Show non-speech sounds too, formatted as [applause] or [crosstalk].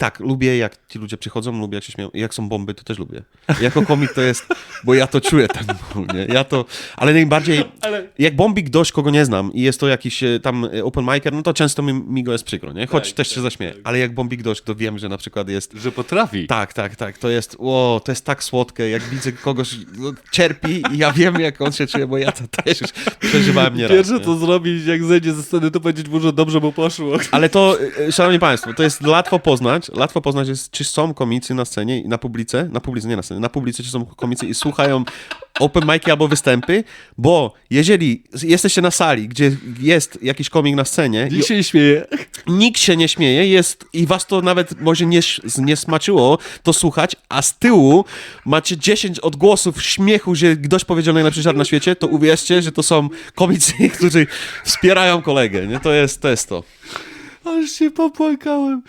tak, lubię jak ci ludzie przychodzą, lubię jak się śmieją. I Jak są bomby, to też lubię. Jako komik to jest, bo ja to czuję ten ból, nie? Ja to, ale najbardziej, Ale- jak bombi ktoś, kogo nie znam i jest to jakiś e, tam e, open micer, no to często mi, mi go jest przykro, nie? Choć Tak, też tak, się zaśmieję. Ale jak bombi ktoś, kto wiem, że na przykład jest Że potrafi. tak, tak, tak. To jest, o, to jest tak słodkie, jak widzę kogoś no, cierpi i ja wiem, jak on się czuje, bo ja to też już przeżywałem nieraz. Pierwsze nie? co zrobić, jak zejdzie ze sceny, to powiedzieć mu, że dobrze mu poszło. Ale to, e, szanowni państwo, to jest łatwo poznać, łatwo poznać jest, czy są komicy na scenie, i na publice, na publice, nie na scenie, na publice, czy są komicy i słuchają open mic'i albo występy, bo jeżeli jesteście na sali, gdzie jest jakiś komik na scenie Nikt się nie śmieje. nikt się nie śmieje jest i was to nawet może nie, nie smaczyło to słuchać, a z tyłu macie 10 odgłosów śmiechu, że ktoś powiedział najlepszy żart na świecie, to uwierzcie, że to są komicy, [laughs] którzy wspierają kolegę, nie? To jest, to jest to. Aż się popłakałem.